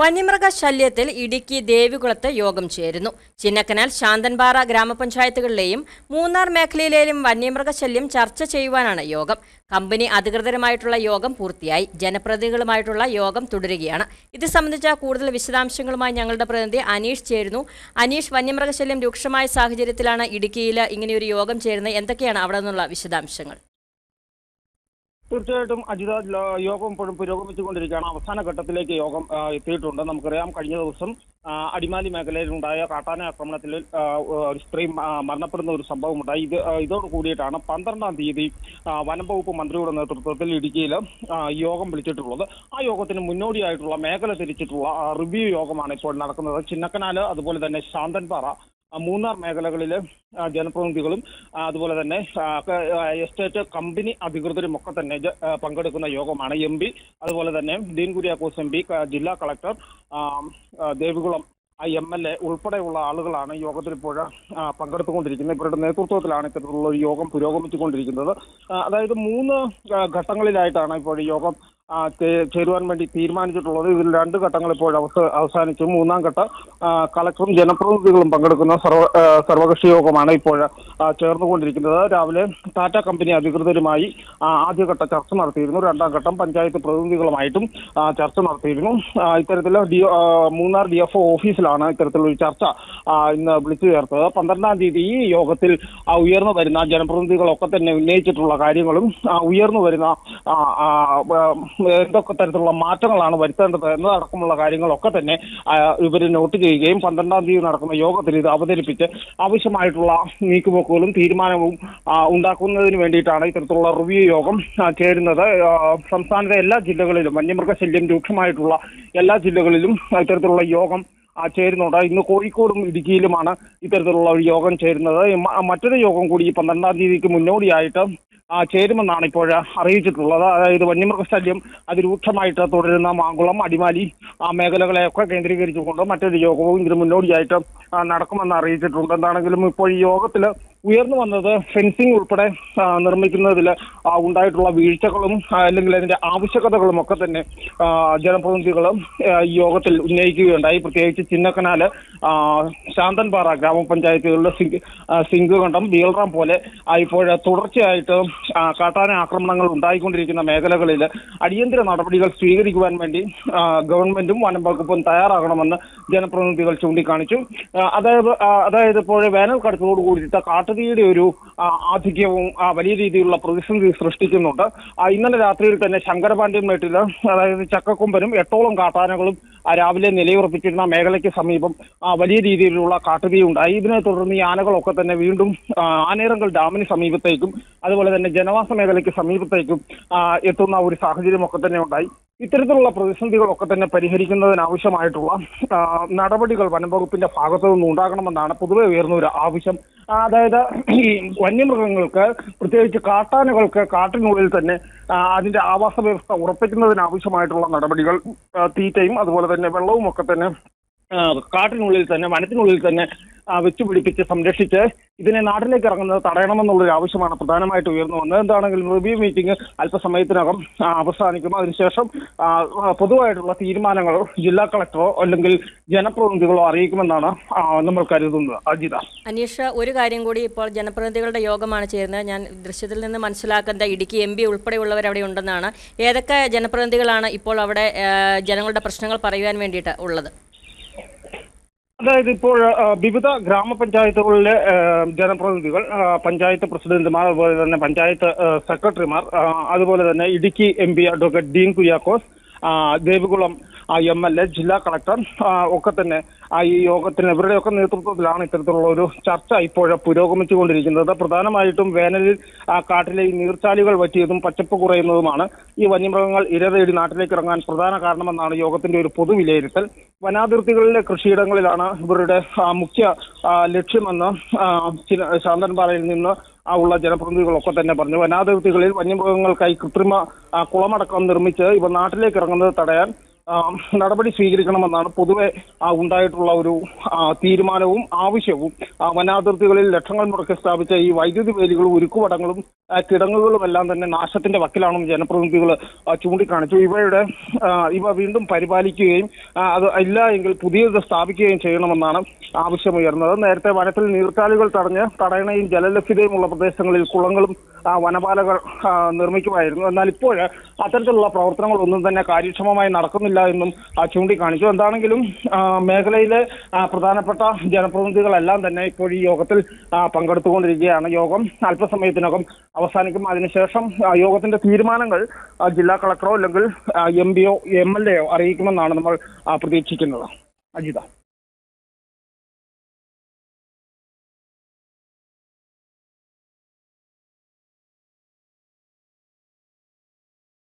വന്യമൃഗ ശല്യത്തിൽ ഇടുക്കി ദേവികുളത്ത് യോഗം ചേരുന്നു. ചിന്നക്കനാൽ ശാന്തൻപാറ ഗ്രാമപഞ്ചായത്തുകളിലെയും മൂന്നാർ മേഖലയിലെയും വന്യമൃഗ ശല്യം ചർച്ച ചെയ്യുവാനാണ് യോഗം. കമ്പനി അധികൃതരുമായിട്ടുള്ള യോഗം പൂർത്തിയായി. ജനപ്രതിനിധികളുമായിട്ടുള്ള യോഗം തുടരുകയാണ്. ഇത് സംബന്ധിച്ച കൂടുതൽ വിശദാംശങ്ങളുമായി ഞങ്ങളുടെ പ്രതിനിധി അനീഷ് ചേരുന്നു. അനീഷ് വന്യമൃഗശല്യം രൂക്ഷമായ സാഹചര്യത്തിലാണ് ഇടുക്കിയിൽ ഇങ്ങനെയൊരു യോഗം ചേരുന്നത്. എന്തൊക്കെയാണ് അവിടെ നിന്നുള്ള വിശദാംശങ്ങൾ? തീർച്ചയായിട്ടും അജിത യോഗം ഇപ്പോഴും പുരോഗമിച്ചുകൊണ്ടിരിക്കുകയാണ്. അവസാന ഘട്ടത്തിലേക്ക് യോഗം എത്തിയിട്ടുണ്ട്. നമുക്കറിയാം കഴിഞ്ഞ ദിവസം അടിമാലി മേഖലയിലുണ്ടായ കാട്ടാന ആക്രമണത്തിൽ ഒരു സ്ത്രീ മരണപ്പെടുന്ന ഒരു സംഭവമുണ്ടായി. ഇത് ആ, ഇതോട് കൂടിയിട്ടാണ് പന്ത്രണ്ടാം തീയതി വനംവകുപ്പ് വനം വകുപ്പ് മന്ത്രിയുടെ നേതൃത്വത്തിൽ ഇടുക്കിയിൽ യോഗം വിളിച്ചിട്ടുള്ളത്. ആ യോഗത്തിന് മുന്നോടിയായിട്ടുള്ള മേഖല തിരിച്ചിട്ടുള്ള റിവ്യൂ യോഗമാണ് ഇപ്പോൾ നടക്കുന്നത്. ചിന്നക്കനാല് അതുപോലെ തന്നെ ശാന്തൻപാറ മൂന്നാർ മേഖലകളിലെ ജനപ്രതിനിധികളും അതുപോലെ തന്നെ എസ്റ്റേറ്റ് കമ്പനി അധികൃതരും ഒക്കെ തന്നെ പങ്കെടുക്കുന്ന യോഗമാണ് എം പി. അതുപോലെ തന്നെ ഡീൻ കുര്യാക്കോസ് എം പി ജില്ലാ collector Devikulam M L A ഉൾപ്പെടെയുള്ള ആളുകളാണ് യോഗത്തിൽ ഇപ്പോൾ ആ, പങ്കെടുത്തുകൊണ്ടിരിക്കുന്നത്. ഇവരുടെ നേതൃത്വത്തിലാണ് ഇത്തരത്തിലുള്ള ഒരു യോഗം പുരോഗമിച്ചുകൊണ്ടിരിക്കുന്നത്. അതായത് മൂന്ന് ഘട്ടങ്ങളിലായിട്ടാണ് ഇപ്പോൾ യോഗം ചേരുവാൻ വേണ്ടി തീരുമാനിച്ചിട്ടുള്ളത്. ഇതിൽ രണ്ട് ഘട്ടങ്ങൾ ഇപ്പോൾ അവസ അവസാനിച്ചു. മൂന്നാം ഘട്ട കളക്ടറും ജനപ്രതിനിധികളും പങ്കെടുക്കുന്ന സർവ സർവകക്ഷി യോഗമാണ് ഇപ്പോൾ ചേർന്നുകൊണ്ടിരിക്കുന്നത്. രാവിലെ ടാറ്റ കമ്പനി അധികൃതരുമായി ആദ്യഘട്ട ചർച്ച നടത്തിയിരുന്നു. രണ്ടാം ഘട്ടം പഞ്ചായത്ത് പ്രതിനിധികളുമായിട്ടും ചർച്ച നടത്തിയിരുന്നു. ഇത്തരത്തിൽ ഡി മൂന്നാർ ഡി എഫ് ഓഫീസിലാണ് ഇത്തരത്തിലൊരു ചർച്ച ഇന്ന് വിളിച്ചു ചേർത്തത്. പന്ത്രണ്ടാം തീയതി ഈ യോഗത്തിൽ ഉയർന്നു വരുന്ന ജനപ്രതിനിധികളൊക്കെ തന്നെ ഉന്നയിച്ചിട്ടുള്ള കാര്യങ്ങളും ഉയർന്നു വരുന്ന എന്തൊക്കെ തരത്തിലുള്ള മാറ്റങ്ങളാണ് വരുത്തേണ്ടത് എന്നതടക്കമുള്ള കാര്യങ്ങളൊക്കെ തന്നെ ഇവർ നോട്ട് ചെയ്യുകയും പന്ത്രണ്ടാം തീയതി നടക്കുന്ന യോഗത്തിൽ ഇത് അവതരിപ്പിച്ച് ആവശ്യമായിട്ടുള്ള നീക്കുപോക്കുകളും തീരുമാനവും ഉണ്ടാക്കുന്നതിന് വേണ്ടിയിട്ടാണ് ഇത്തരത്തിലുള്ള റിവ്യൂ യോഗം ചേരുന്നത്. സംസ്ഥാനത്തെ എല്ലാ ജില്ലകളിലും വന്യമൃഗശല്യം രൂക്ഷമായിട്ടുള്ള എല്ലാ ജില്ലകളിലും ഇത്തരത്തിലുള്ള യോഗം ചേരുന്നുണ്ട്. ഇന്ന് കോഴിക്കോടും ഇടുക്കിയിലുമാണ് ഇത്തരത്തിലുള്ള ഒരു യോഗം ചേരുന്നത്. മറ്റൊരു യോഗം കൂടി ഈ പന്ത്രണ്ടാം തീയതിക്ക് മുന്നോടിയായിട്ട് ചേരുമെന്നാണ് ഇപ്പോൾ അറിയിച്ചിട്ടുള്ളത്. അതായത് വന്യമൃഗശല്യം അതിരൂക്ഷമായിട്ട് തുടരുന്ന മാങ്കുളം അടിമാലി മേഖലകളെയൊക്കെ കേന്ദ്രീകരിച്ചുകൊണ്ട് മറ്റൊരു യോഗവും ഇതിന് മുന്നോടിയായിട്ട് നടക്കുമെന്ന് അറിയിച്ചിട്ടുണ്ട്. എന്താണെങ്കിലും ഇപ്പോൾ ഈ യോഗത്തിൽ ഉയർന്നു വന്നത് ഫെൻസിംഗ് ഉൾപ്പെടെ നിർമ്മിക്കുന്നതിൽ ഉണ്ടായിട്ടുള്ള വീഴ്ചകളും അല്ലെങ്കിൽ അതിന്റെ ആവശ്യകതകളും ഒക്കെ തന്നെ ജനപ്രതിനിധികളും യോഗത്തിൽ ഉന്നയിക്കുകയുണ്ടായി. പ്രത്യേകിച്ച് ചിന്നക്കനാല് ശാന്തൻപാറ ഗ്രാമപഞ്ചായത്തുകളിലെ സിങ്ക് ബീൽറാം പോലെ ഇപ്പോഴ് തുടർച്ചയായിട്ട് കാട്ടാന ആക്രമണങ്ങൾ ഉണ്ടായിക്കൊണ്ടിരിക്കുന്ന മേഖലകളിൽ അടിയന്തര നടപടികൾ സ്വീകരിക്കുവാൻ വേണ്ടി ഗവൺമെന്റും വനം വകുപ്പും തയ്യാറാകണമെന്ന് ജനപ്രതിനിധികൾ ചൂണ്ടിക്കാണിച്ചു. അതായത് അതായത് ഇപ്പോൾ വേനൽ കടുത്തോട് കൂടിയിട്ട് കാട്ടുതീയുടെ ഒരു ആധിക്യവും വലിയ രീതിയിലുള്ള പ്രതിസന്ധി സൃഷ്ടിക്കുന്നുണ്ട്. ഇന്നലെ രാത്രിയിൽ തന്നെ ശങ്കരപാണ്ഡ്യം മേട്ടിൽ അതായത് ചക്കക്കൊമ്പനും എട്ടോളം കാട്ടാനകളും രാവിലെ നിലയുറപ്പിച്ചിരുന്ന മേഖലയ്ക്ക് സമീപം വലിയ രീതിയിലുള്ള കാട്ടുതീ ഉണ്ടായി. ഇതിനെ തുടർന്ന് ഈ ആനകളൊക്കെ തന്നെ വീണ്ടും ആനേറങ്കൽ ഡാമിന് സമീപത്തേക്കും അതുപോലെ തന്നെ ജനവാസ മേഖലയ്ക്ക് സമീപത്തേക്കും എത്തുന്ന ഒരു സാഹചര്യമൊക്കെ തന്നെ ഉണ്ടായി. ഇത്തരത്തിലുള്ള പ്രതിസന്ധികളൊക്കെ തന്നെ പരിഹരിക്കുന്നതിനാവശ്യമായിട്ടുള്ള നടപടികൾ നടപടികൾ വനംവകുപ്പിന്റെ ഭാഗത്തു നിന്ന് ഉണ്ടാകണമെന്നാണ് പൊതുവെ ഉയർന്ന ഒരു ആവശ്യം. അതായത് ഈ വന്യമൃഗങ്ങൾക്ക് പ്രത്യേകിച്ച് കാട്ടാനകൾക്ക് കാട്ടിനുള്ളിൽ തന്നെ അതിന്റെ ആവാസ വ്യവസ്ഥ ഉറപ്പിക്കുന്നതിനാവശ്യമായിട്ടുള്ള നടപടികൾ തീറ്റയും അതുപോലെ തന്നെ വെള്ളവും ഒക്കെ തന്നെ കാട്ടിനുള്ളിൽ തന്നെ വനത്തിനുള്ളിൽ തന്നെ വെച്ചുപിടിപ്പിച്ച് സംരക്ഷിച്ച് ഇതിനെ നാട്ടിലേക്ക് ഇറങ്ങുന്നത് തടയണമെന്നുള്ളൊരു ആവശ്യമാണ് പ്രധാനമായിട്ട് ഉയർന്നു വന്നത്. എന്താണെങ്കിലും റിവ്യൂ മീറ്റിംഗ് അല്പസമയത്തിനകം അവസാനിക്കും. അതിനുശേഷം പൊതുവായിട്ടുള്ള തീരുമാനങ്ങൾ ജില്ലാ കളക്ടറോ അല്ലെങ്കിൽ ജനപ്രതിനിധികളോ അറിയിക്കുമെന്നാണ് നമ്മൾ കരുതുന്നത്. അജിത. അനീഷ് ഒരു കാര്യം കൂടി ഇപ്പോൾ ജനപ്രതിനിധികളുടെ യോഗമാണ് ചേരുന്നത്. ഞാൻ ദൃശ്യത്തിൽ നിന്ന് മനസ്സിലാക്കുന്നത് ഇടുക്കി എം പി ഉൾപ്പെടെയുള്ളവർ അവിടെ ഉണ്ടെന്നാണ്. ഏതൊക്കെ ജനപ്രതിനിധികളാണ് ഇപ്പോൾ അവിടെ ജനങ്ങളുടെ പ്രശ്നങ്ങൾ പറയുവാൻ വേണ്ടിയിട്ട് ഉള്ളത്? അതായത് ഇപ്പോൾ വിവിധ ഗ്രാമപഞ്ചായത്തുകളിലെ ജനപ്രതിനിധികൾ പഞ്ചായത്ത് പ്രസിഡന്റുമാർ അതുപോലെ തന്നെ പഞ്ചായത്ത് സെക്രട്ടറിമാർ അതുപോലെ തന്നെ Idukki M P advocate Dean Kuriakose Devikulam M L A ജില്ലാ കളക്ടർ ഒക്കെ തന്നെ ആ, ഈ യോഗത്തിന് ഇവരുടെയൊക്കെ നേതൃത്വത്തിലാണ് ഇത്തരത്തിലുള്ള ഒരു ചർച്ച ഇപ്പോൾ പുരോഗമിച്ചുകൊണ്ടിരിക്കുന്നത്. പ്രധാനമായിട്ടും വേനലിൽ ആ, കാട്ടിലെ ഈ നീർച്ചാലുകൾ വറ്റിയതും പച്ചപ്പ് കുറയുന്നതുമാണ്. ഈ വന്യമൃഗങ്ങൾ ഇരതേടി നാട്ടിലേക്ക് ഇറങ്ങാൻ പ്രധാന കാരണമെന്നാണ് യോഗത്തിന്റെ ഒരു പൊതു വിലയിരുത്തൽ. വനാതിർത്തികളിലെ കൃഷിയിടങ്ങളിലാണ് ഇവരുടെ മുഖ്യ ലക്ഷ്യമെന്ന് ശാന്തൻപാറയിൽ നിന്ന് ഉള്ള ജനപ്രതിനിധികളൊക്കെ തന്നെ പറഞ്ഞു. വനാതിർത്തികളിൽ വന്യമൃഗങ്ങൾക്കായി കൃത്രിമ കുളമടക്കം നിർമ്മിച്ച് ഇവ നാട്ടിലേക്ക് ഇറങ്ങുന്നത് തടയാൻ നടപടി സ്വീകരിക്കണമെന്നാണ് പൊതുവെ ഉണ്ടായിട്ടുള്ള ഒരു തീരുമാനവും ആവശ്യവും. വനാതിർത്തികളിൽ ലക്ഷങ്ങൾ മുടക്കി സ്ഥാപിച്ച ഈ വൈദ്യുതി വേലികളും ഉരുക്കുവടങ്ങളും ആ, കിടങ്ങുകളും എല്ലാം തന്നെ നാശത്തിന്റെ വക്കിലാണെന്ന് ജനപ്രതിനിധികൾ ചൂണ്ടിക്കാണിച്ചു. ഇവയുടെ ഇവ വീണ്ടും പരിപാലിക്കുകയും അത് ഇല്ല എങ്കിൽ പുതിയത് സ്ഥാപിക്കുകയും ചെയ്യണമെന്നാണ് ആവശ്യമുയർന്നത്. നേരത്തെ വനത്തിൽ നീർക്കാലുകൾ തടഞ്ഞ് തടയണയും ജലലഭ്യതയും ഉള്ള പ്രദേശങ്ങളിൽ കുളങ്ങളും വനപാലകൾ നിർമ്മിക്കുമായിരുന്നു. എന്നാൽ ഇപ്പോൾ അത്തരത്തിലുള്ള പ്രവർത്തനങ്ങൾ ഒന്നും തന്നെ കാര്യക്ഷമമായി നടക്കുന്നില്ല എന്നും ചൂണ്ടിക്കാണിച്ചു. എന്താണെങ്കിലും മേഖലയിലെ പ്രധാനപ്പെട്ട ജനപ്രതിനിധികളെല്ലാം തന്നെ ഇപ്പോൾ ഈ യോഗത്തിൽ പങ്കെടുത്തുകൊണ്ടിരിക്കുകയാണ്. യോഗം അല്പസമയത്തിനകം അവസാനിക്കും. അതിനുശേഷം യോഗത്തിന്റെ തീരുമാനങ്ങൾ ജില്ലാ കളക്ടറോ അല്ലെങ്കിൽ എം പിയോ എം എൽ എയോ അറിയിക്കുമെന്നാണ് നമ്മൾ പ്രതീക്ഷിക്കുന്നത്. അജിത.